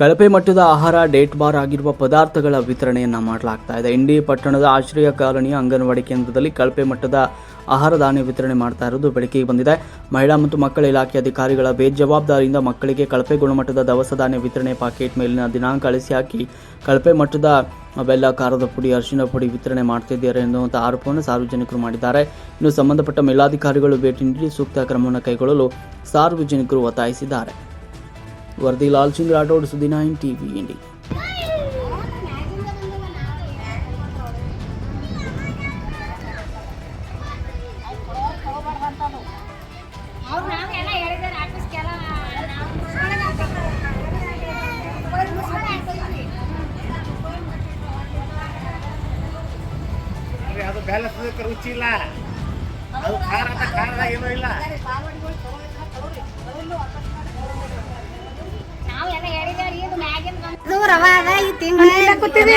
ಕಳಪೆ ಮಟ್ಟದ ಆಹಾರ, ಡೇಟ್ ಬಾರ್ ಆಗಿರುವ ಪದಾರ್ಥಗಳ ವಿತರಣೆಯನ್ನು ಮಾಡಲಾಗ್ತಾ ಇದೆ. ಇಂಡಿ ಪಟ್ಟಣದ ಆಶ್ರಯ ಕಾಲೋನಿಯ ಅಂಗನವಾಡಿ ಕೇಂದ್ರದಲ್ಲಿ ಕಳಪೆ ಮಟ್ಟದ ಆಹಾರ ಧಾನ್ಯ ವಿತರಣೆ ಮಾಡ್ತಾ ಇರೋದು ಬೆಳಕಿಗೆ ಬಂದಿದೆ. ಮಹಿಳಾ ಮತ್ತು ಮಕ್ಕಳ ಇಲಾಖೆ ಅಧಿಕಾರಿಗಳ ಬೇಜವಾಬ್ದಾರಿಯಿಂದ ಮಕ್ಕಳಿಗೆ ಕಳಪೆ ಗುಣಮಟ್ಟದ ದವಸ ಧಾನ್ಯ ವಿತರಣೆ ಪಾಕೆಟ್ ಮೇಲಿನ ದಿನಾಂಕ ಅಳಿಸಿ ಹಾಕಿ ಕಳಪೆ ಮಟ್ಟದ ಬೆಲ್ಲ, ಖಾರದ ಪುಡಿ, ಅರಿಶಿನ ಪುಡಿ ವಿತರಣೆ ಮಾಡ್ತಿದ್ದಾರೆ ಎನ್ನುವಂಥ ಆರೋಪವನ್ನು ಸಾರ್ವಜನಿಕರು ಮಾಡಿದ್ದಾರೆ. ಇನ್ನು ಸಂಬಂಧಪಟ್ಟ ಮೇಲಾಧಿಕಾರಿಗಳು ಭೇಟಿ ನೀಡಿ ಸೂಕ್ತ ಕ್ರಮವನ್ನು ಕೈಗೊಳ್ಳಲು ಸಾರ್ವಜನಿಕರು ಒತ್ತಾಯಿಸಿದ್ದಾರೆ. ವರದಿ ಲಾಲ್ ಸಿಂಗ್ ರಾಠೋಡ್ ಸುದ್ದಿ ನೈನ್ ಟಿವಿ ಇಂಡಿ ಅವ್ರು ನಾವೆಲ್ಲ ಹೇಳಿದಾರೆ ಆಫೀಸ್ಗೆಲ್ಲ ಅರೆ ಅದು ಬ್ಯಾಲೆನ್ಸ್ ರುಚಿ ಇಲ್ಲ ಅದು ಖಾರ ಅಂತ ಖಾರ ಏನೂ ಇಲ್ಲ ರವಾ ಅದ ಈ ತಿಂಗಳ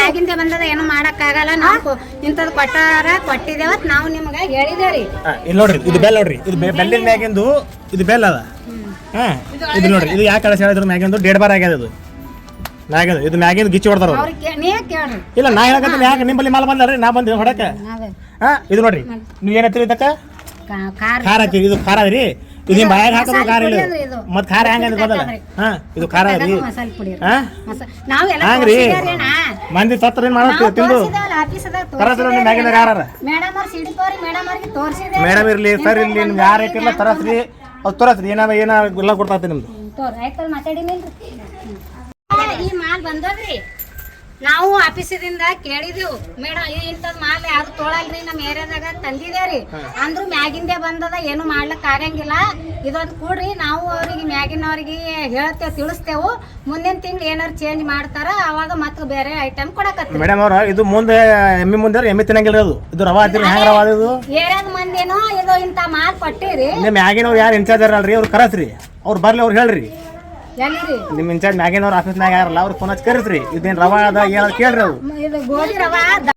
ಆಗಿಂದ ಬಂದದ ಏನು ಮಾಡಕ್ಕಾಗಲ್ಲ. ನಾವು ಇಂಥದ್ದು ಕೊಟ್ಟಾರ ಕೊಟ್ಟಿದ್ದೇವತ್ ನಾವು ನಿಮ್ಗ ಹೇಳಿದೇವ್ರಿ ಇಲ್ಲಿ ನೋಡ್ರಿ ಇದು ಬೆಲ್ ನೋಡ್ರಿ. ಇದು ಬೆಲ್ಲಿನ ಮ್ಯಾಗಿಂದು ಇದು ಬೆಲ್ ಅದ. ಹಾ ಇದು ನೋಡ್ರಿ ಇದು ಯಾಕೆ ಕಳಿಸಿ ಹೇಳಿದ್ರು? ಮ್ಯಾಗಿಂದು ಡೇಡ್ ಬಾರ್ ಆಗ್ಯದ ಇದು. ಮ್ಯಾಗಿಂದು ಇದು ಮ್ಯಾಗಿಂದು ಗಿಚ್ಚಿ ಹೊಡ್ತಾರ ಇಲ್ಲ ನಾ ಹೇಳಕತ್ತೀನಿ ಯಾಕೆ ನಿಂಬಲ್ಲಿ ಮಾಲ್ ಬಂದಲ್ರಿ? ನಾ ಬಂದಿದ್ದು ಹೊಡಕ್ಕೆ. ಹಾ ಇದು ನೋಡ್ರಿ ನೀವು ಏನತ್ತಿರಿ ಇದಕ್ಕ? ಖಾರ. ಖಾರ ಇದು ಖಾರ ಅದ್ರಿ. ಇದು ನಿಮ್ಮ ಬಾಯಾಗ ಹಾಕೋದು ಖಾರ ಇಲ್ಲ ಮತ್ತೆ ಖಾರ ಹೆಂಗ ಗೊತ್ತಲ್ಲ ಹಾ ಇದು ಖಾರ ರೀ. ಮಸಾಲೆ ಪುಡಿ ಹಾ? ಮಸ- ನಾವೆಲ್ಲ ಹಂಗ್ರಿ. ಮಂದಿ ಸತ್ರ ಏನ್ ಮಾಡ್ತೀವಿ ತಿಂದು ತರಸ್ರಿ ನಿಮ್ಮ ಮ್ಯಾಗಿನ ಯಾರ ಮೇಡಮ್ ಇರ್ಲಿ ಸರ್ ಇರ್ಲಿ ನಿಮ್ಗೆ ಯಾರು ಹಾಕಿರ್ಲ ತರಸ್ರಿ. ಅದು ತರಸ್ರಿ ಏನಾರ ಏನ ಎಲ್ಲ ಕೊಡ್ತಾತಿ ನಿಮ್ದು. ಈ ಮಾಲ್ ಬಂದದ್ರಿ. ನಾವು ಆಫೀಸದಿಂದ ಕೇಳಿದೆವು ಮೇಡಮ್ ಇಂಥದ್ ಮಾಲ್ ಯಾರು ತೊಳಲ್ರಿ? ನಮ್ಮ ಏರಿಯಾದಾಗ ತಂದಿದೇವ್ರಿ. ಅಂದ್ರು ಮ್ಯಾಗಿಂದೇ ಬಂದದ ಏನು ಮಾಡ್ಲಕ್ ಆಗಂಗಿಲ್ಲ ಇದೊಂದು ಕೂಡ್ರಿ ನಾವು ಅವ್ರಿಗೆ ಮ್ಯಾಗಿನವ್ರಿಗೆ ಹೇಳ್ತೇವೆ ತಿಳಿಸ್ತೇವು. ಮುಂದಿನ ತಿಂಗಳು ಏನಾರು ಚೇಂಜ್ ಮಾಡ್ತಾರ ಅವಾಗ ಮತ್ತೆ ಬೇರೆ ಐಟಮ್ ಕೊಡಕತ್ತೀವಿ ಮೇಡಮ್ ಅವ್ರ ಇದು ಮುಂದೆ ಎಮ್ಮಿ ಮುಂದೆ ಎಮ್ಮಿ ತಿನ್ನಂಗಿಲ್ಲ ಅದು. ಇದು ರವಾ ಹತ್ತಿರ ಹೆಂಗ್ ರವಾ ಅದು? ಇದು ಏರಿಯಾದ ಮಂದಿನೋ ಇದು ಇಂಥ ಮಾಲ್ ಕೊಟ್ಟಿರಿ. ನಿಮ್ಮ ಮ್ಯಾಗಿನವ್ರು ಯಾರು ಇನ್ಚಾರ್ಜ್ ಅಲ್ರಿ ಅವ್ರು ಕರಸ್ರಿ. ಅವ್ರು ಬರ್ಲಿ ಅವ್ರು ಹೇಳ್ರಿ. ನಿಮ್ಮ ಇನ್ಚಾರ್ಜ್ ಮ್ಯಾಗಿನವ್ರ ಆಫೀಸ್ನಾಗ ಯಾರಲ್ಲ ಅವ್ರು ಫೋನ್ ಹಚ್ಚಿ ಕರೀತ್ರಿ. ಇದೇನು ರವಾ ಅದ ಏನಾದ್ರು ಕೇಳ್ರಿ ರವಾ